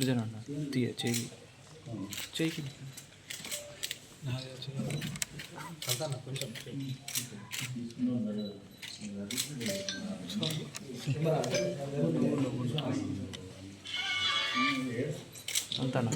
జరన్న తీయ చేయి. చేయికి. అంతానా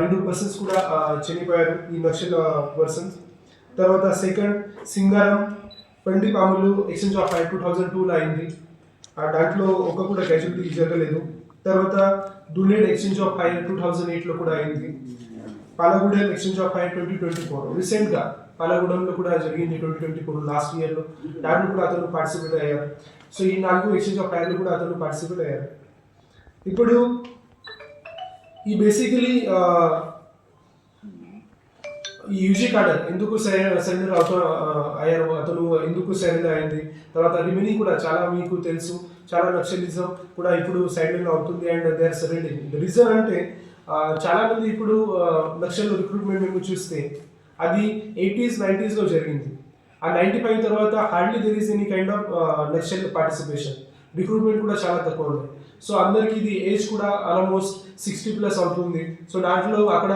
రెండు పర్సన్స్ కూడా చనిపోయారు ఈ నక్సల్ పర్సన్స్ తర్వాత సెకండ్ సింగారం పండి పాములు exchange of fire two thousand టూలో అయింది. ఆ దాంట్లో ఒక కూడా క్యాజువల్టీ జరగలేదు. తర్వాత Duled exchange of fire two thousand ఎయిట్లో కూడా అయింది. Palagudem exchange of fire twenty twenty four. రీసెంట్గా పాలగూడెంలో కూడా జరిగింది ట్వంటీ ట్వంటీ ఫోర్ లాస్ట్ ఇయర్లో దాంట్లో కూడా అతను పార్టిసిపేట్ అయ్యారు. సో ఈ నాలుగు ఎక్స్చేంజ్ ఆఫ్ ఫైర్లు కూడా అతను పార్టిసిపేట్ అయ్యారు. ఇప్పుడు ఈ బేసికలీ ఈ యూజీ కార్డర్ ఎందుకు సరెండర్ అవుతా అయ్యారు? అతను ఎందుకు సరెండర్ అయింది? తర్వాత రిమినింగ్ కూడా చాలా మీకు తెలుసు. చాలా నక్సలిజం కూడా ఇప్పుడు సైడ్ అవుతుంది. And they are surrendering reason అంటే చాలా మంది ఇప్పుడు లక్షల్లో రిక్రూట్మెంట్ మేము చూస్తే అది ఎయిటీస్ నైంటీస్లో జరిగింది. ఆ నైంటీ ఫైవ్ తర్వాత hardly there is any kind of Naxal participation recruitment కూడా చాలా తక్కువ ఉంది సో అందరికి ఇది ఏజ్ కూడా ఆల్మోస్ట్ సిక్స్టీ ప్లస్ అవుతుంది. సో దాంట్లో అక్కడ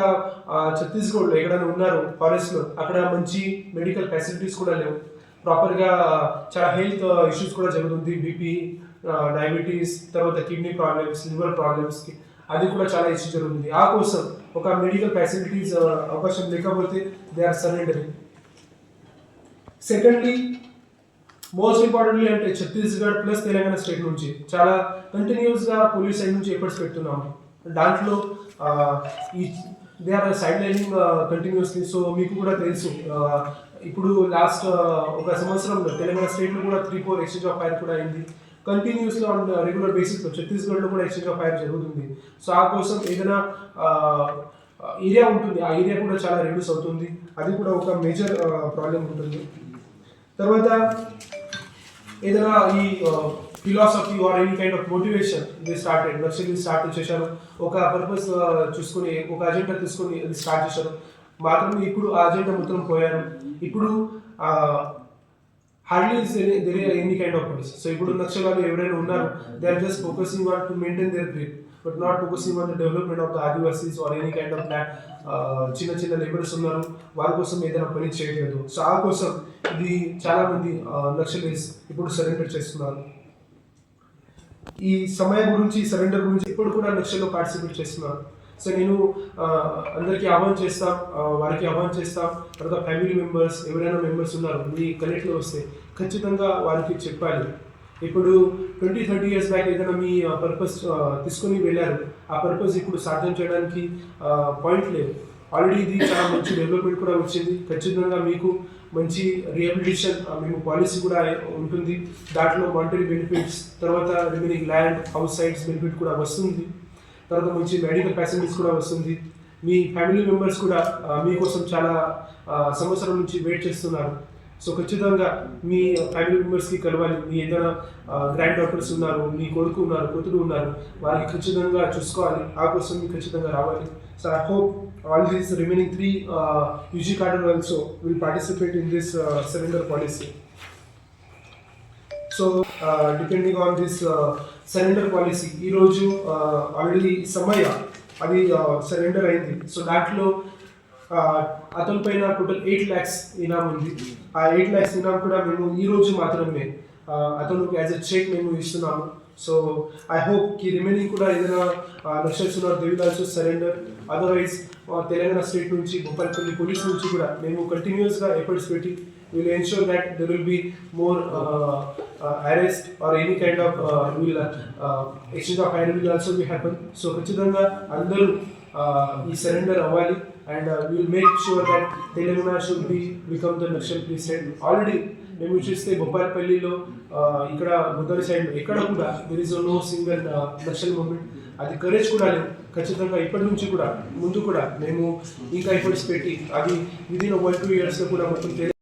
ఛత్తీస్గఢ్లో ఎక్కడైనా ఉన్నారు ఫారెస్ట్లో అక్కడ మంచి మెడికల్ ఫెసిలిటీస్ కూడా లేవు. ప్రాపర్గా చాలా హెల్త్ ఇష్యూస్ కూడా జరుగుతుంది. బీపీ డయాబెటీస్ తర్వాత కిడ్నీ ప్రాబ్లమ్స్ లివర్ ప్రాబ్లమ్స్కి అది కూడా చాలా ఇష్యూ జరుగుతుంది. ఆ కోసం ఒక మెడికల్ ఫెసిలిటీస్ uh, అవకాశం లేకపోతే they are surrendering secondly most importantly అంటే ఛత్తీస్గఢ్ ప్లస్ తెలంగాణ స్టేట్ నుంచి చాలా కంటిన్యూస్గా పోలీస్ సైడ్ నుంచి ఎఫర్ట్స్ పెడుతున్నాము దాంట్లో ఈ they are sidelining continuously so మీకు కూడా తెలుసు uh, ఇప్పుడు లాస్ట్ uh, ఒక సంవత్సరంలో తెలంగాణ స్టేట్లో కూడా three four exchange of fire కూడా అయింది. కంటిన్యూస్గా ఆన్ రెగ్యులర్ బేసిస్లో ఛత్తీస్గఢ్లో కూడా ఎక్స్చేంజ్ ఆఫ్ ఫైర్ జరుగుతుంది. సో ఆ కోసం ఏదైనా ఏరియా ఉంటుంది. ఆ ఏరియా కూడా చాలా రిడ్యూస్ అవుతుంది. అది కూడా ఒక మేజర్ ప్రాబ్లం ఉంటుంది. తర్వాత ఏదైనా ఈ philosophy or any kind of motivation ఇది స్టార్టెడ్ నక్సల్ స్టార్ట్ చేశారు. ఒక పర్పస్ చూసుకొని ఒక అజెండా తీసుకొని అది స్టార్ట్ చేశారు. మాత్రం ఇప్పుడు ఆ అజెండా మొత్తం పోయారు. ఇప్పుడు hardly there any kind of purpose so ఇప్పుడు నక్సల్ వాళ్ళు ఎవరైనా ఉన్నారు they are just focusing on to maintain their grip but not focusing on the development of the Adivasis or any kind of చిన్న చిన్న లేబర్స్ ఉన్నారు వాళ్ళ కోసం ఏదైనా పని చేయలేదు సో ఆ కోసం ఇది చాలా మంది నక్సలైట్స్ ఇప్పుడు సరెండర్ చేస్తున్నారు. ఈ సమయం గురించి సరెండర్ గురించి ఇప్పుడు కూడా నక్షల్లో పార్టిసిపేట్ చేస్తున్నారు. సో నేను అందరికీ ఆహ్వానం చేస్తాం వారికి ఆహ్వానం చేస్తాం. తర్వాత ఫ్యామిలీ మెంబర్స్ ఎవరైనా మెంబర్స్ ఉన్నారు మీ కనెక్ట్లో వస్తే ఖచ్చితంగా వారికి చెప్పాలి. ఇప్పుడు ట్వంటీ థర్టీ ఇయర్స్ బ్యాక్ ఏదైనా మీ పర్పస్ తీసుకొని వెళ్ళారు. ఆ పర్పస్ ఇప్పుడు సాధ్యం చేయడానికి పాయింట్ లేదు. ఆల్రెడీ ఇది చాలా మంచి డెవలప్మెంట్ కూడా వచ్చింది. ఖచ్చితంగా మీకు మంచి రిహాబిలిటేషన్ మేము పాలసీ కూడా ఉంటుంది. దాంట్లో మానిటరీ బెనిఫిట్స్ తర్వాత remaining land house sites benefit కూడా వస్తుంది. తర్వాత మంచి మెడికల్ ఫెసిలిటీస్ కూడా వస్తుంది. మీ ఫ్యామిలీ మెంబర్స్ కూడా మీకోసం చాలా సంవత్సరం నుంచి వెయిట్ చేస్తున్నారు. సో ఖచ్చితంగా మీ ఫ్యామిలీ మెంబర్స్కి కలవాలి. మీ ఏదైనా గ్రాండ్ డాక్టర్స్ ఉన్నారు మీ కొడుకు ఉన్నారు కూతురు ఉన్నారు వారికి ఖచ్చితంగా చూసుకోవాలి. ఆ కోసం మీకు ఖచ్చితంగా రావాలి. So I hope all these remaining three UG cadre also will participate in this surrender policy so depending on this surrender policy ఈరోజు ఆల్రెడీ సమయ అది uh, సరెండర్ అయింది. సో దాంట్లో uh, అతని పైన టోటల్ ఎయిట్ ల్యాక్స్ ఇనామ్ ఉంది. ఆ ఎయిట్ ల్యాక్స్ ఇనామ్ కూడా మేము ఈ రోజు మాత్రమే అతను యాజ్ ఎ చెక్ మేము ఇస్తున్నాము. సో ఐ హోప్కి రిమైనింగ్ కూడా ఏదైనా లక్షల్స్ ఉన్నారు సరెండర్ అదర్వైజ్ తెలంగాణ స్టేట్ నుంచి భూపాలపల్లి పోలీస్ నుంచి కూడా మేము కంటిన్యూస్గా ఎఫర్ట్స్ పెట్టి will ensure that there will be more arrest or any kind of will exchange of fire will also be happen so ఖచ్చితంగా అందరూ uh, ఈ సరెండర్ అవ్వాలి and will make sure that Telangana should be become the Naxal free and already మేము చూస్తే బొప్పాయిపల్లిలో uh, ఇక్కడ ముద్దరి side ఎక్కడ కూడా there is no single Naxal movement అది కరేజ్ కూడా లేదు. ఖచ్చితంగా ఇప్పటి నుంచి కూడా ముందు కూడా మేము ఇంకా ఎఫర్ట్స్ పెట్టి అది విదిన్ వన్ టూ ఇయర్స్లో కూడా మొత్తం